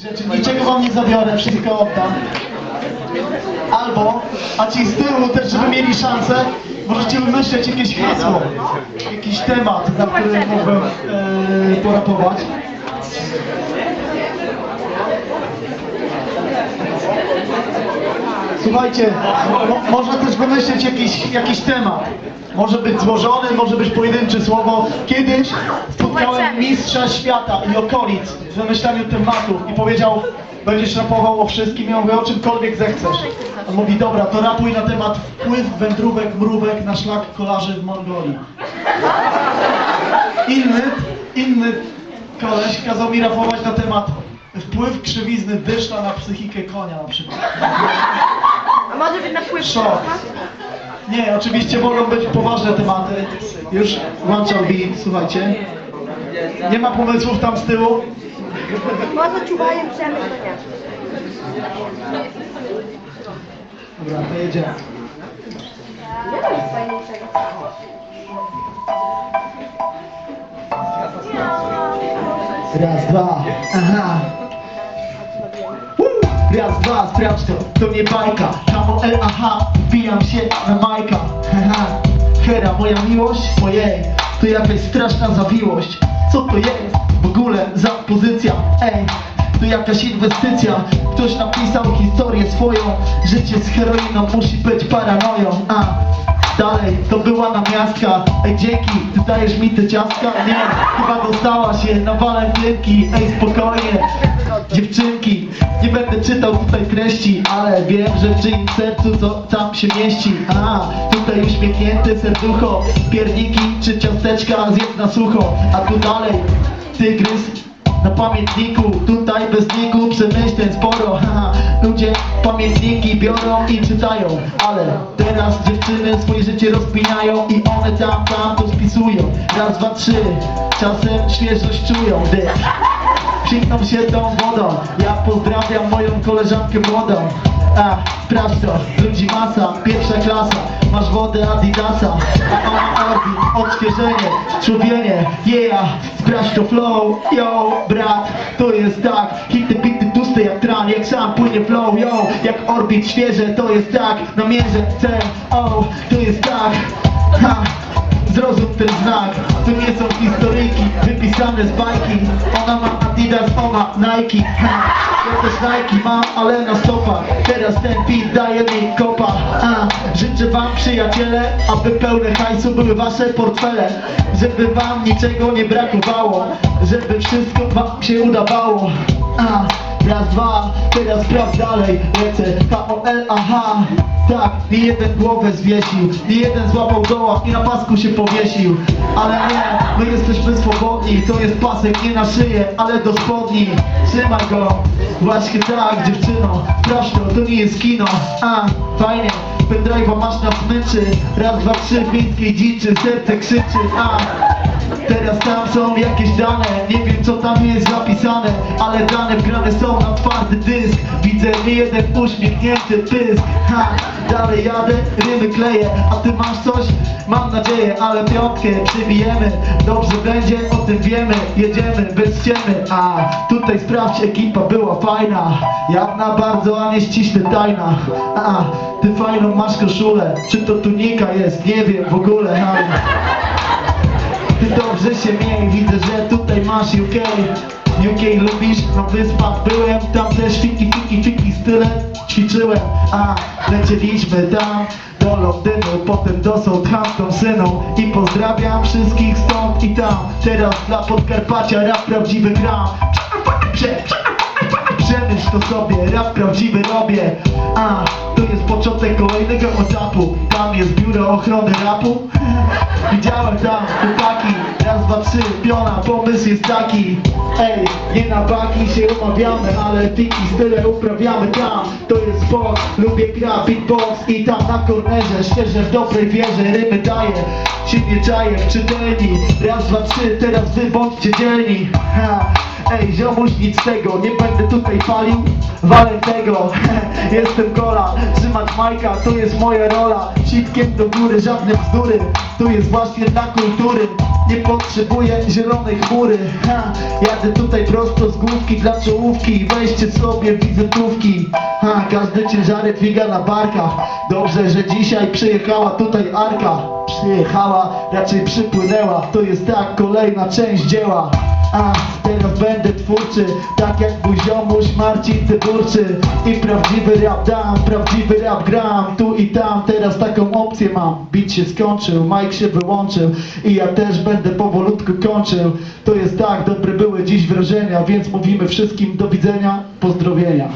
rzeczy, niczego wam nie zabiorę, wszystko oddam. Albo, a ci z tyłu też, żeby mieli szansę, możecie wymyśleć jakieś hasło, jakiś temat, na który mógłbym e, porapować. Słuchajcie, mo, można też wymyśleć jakiś, jakiś temat. Może być złożony, może być pojedyncze słowo. Kiedyś spotkałem mistrza świata i okolic w wymyślaniu tematów i powiedział, będziesz rapował o wszystkim. Ja mówię, o czymkolwiek zechcesz. On mówi, dobra, to rapuj na temat wpływ wędrówek, mrówek na szlak kolarzy w Mongolii. Inny, inny koleś kazał mi rapować na temat wpływ krzywizny dyszla na psychikę konia na przykład. A może być na płytce? Szok. Nie, oczywiście mogą być poważne tematy. Już włączam beat, słuchajcie. Nie ma pomysłów tam z tyłu? Może czuwają przemysł. Dobra, to jedziemy. Nie ma nic fajniejszego. Raz, dwa, aha. Raz, dwa, sprawdź to, to nie bajka. Kamo L, aha, wbijam się na majka. Haha, hera, moja miłość, ojej To jakaś straszna zawiłość. Co to jest w ogóle za pozycja, ej to jakaś inwestycja. Ktoś napisał historię swoją. Życie z heroiną musi być paranoją. A, Dalej, to była namiastka. Ej, dzięki, ty dajesz mi te ciastka? Nie, chyba dostałaś je na walentynki Ej, spokojnie, dziewczynki będę czytał tutaj treści Ale wiem, że w czyim sercu co tam się mieści. A, tutaj uśmiechnięte serducho Pierniki czy ciasteczka zjedz na sucho. A tu dalej, tygrys na pamiętniku, tutaj bez niku przemyśleń sporo. Haha. Ludzie pamiętniki biorą i czytają. Ale teraz dziewczyny swoje życie rozpinają I one tam, tam to spisują. Raz, dwa, trzy Czasem świeżość czują. Gdy Psikną się tą wodą. Ja pozdrawiam moją koleżankę młodą. A, sprawdź to, ludzi masa, pierwsza klasa. Masz wodę Adidasa, a ona Orbi, odświeżenie, człowienie Yeah, sprawdź to flow, yo, brat To jest tak, hity, bity, tłuste jak tran. Jak sam płynie flow, yo. Jak orbit świeże, to jest tak. Namierzę cel, oh, to jest tak. Ha, Zrozum ten znak, to nie są historyjki wypisane z bajki Ona ma Adidas, ona Nike. Ja też Nike mam, ale na stopach Teraz ten beat daje mi kopa a. Życzę wam przyjaciele, aby pełne hajsu były wasze portfele Żeby wam niczego nie brakowało Żeby wszystko wam się udawało a. Raz, dwa, teraz sprawdź dalej Lecę, K-O-L, aha Tak, nie jeden głowę zwiesił Nie jeden złapał doła i na pasku się powiesił. Ale nie, my jesteśmy swobodni To jest pasek nie na szyję, ale do spodni. Trzymaj go, właśnie tak dziewczyno to, to nie jest kino. A, fajnie, pendrive'a masz na smyczy. Raz, dwa, trzy, w miejskiej dziczy Serce krzyczy, a Teraz tam są jakieś dane, nie wiem co tam jest zapisane Ale dane wgrane są na twardy dysk. Widzę nie jeden uśmiechnięty pysk. Ha, dalej jadę, rymy kleję. A ty masz coś? Mam nadzieję, ale piątkę przybijemy. Dobrze będzie, o tym wiemy. Jedziemy bez ściemy A, tutaj sprawdź, ekipa była fajna. Jawna bardzo, a nie ściśle tajna. A, ty fajną masz koszulę. Czy to tunika jest? Nie wiem w ogóle. Dobrze się miej, widzę, że tutaj masz UK UK lubisz, na wyspach byłem Tam też fiki, fiki, fiki style ćwiczyłem. A lecieliśmy tam do Londynu Potem do Southampton syną I pozdrawiam wszystkich stąd i tam. Teraz dla Podkarpacia rap prawdziwy gram. Prze- Przemyśl to sobie, rap prawdziwy robię. A, to jest początek kolejnego etapu. Tam jest biuro ochrony rapu. Widziałem tam Piona, pomysł jest taki. Ej, nie na baki się umawiamy Ale tiki style uprawiamy tam. To jest sport, lubię gra beatbox I tam na kornerze, szczerze w dobrej wierze Rymy daję, się nie czaję w czytelni. Raz, dwa, trzy, teraz wy bądźcie dzielni. Ha. Ej, ziomuś nic tego, nie będę tutaj palił Walę tego, jestem gola Trzymać majka, to jest moja rola. Sitkiem do góry, żadne bzdury Tu jest właśnie dla kultury Nie potrzebuję zielonej chmury. Ha, Jadę tutaj prosto z główki dla czołówki. Weźcie sobie wizytówki. Ha, Każdy ciężary dźwiga na barkach. Dobrze, że dzisiaj przyjechała tutaj Arka. Przyjechała, raczej przypłynęła. To jest tak kolejna część dzieła a teraz będę twórczy, tak jak mój ziomuś Marcin Tyburczy I prawdziwy rap dam, prawdziwy rap gram. Tu i tam, teraz taką opcję mam. Beat się skończył, mic się wyłączył. I ja też będę powolutku kończył. To jest tak, dobre były dziś wrażenia Więc mówimy wszystkim do widzenia, pozdrowienia.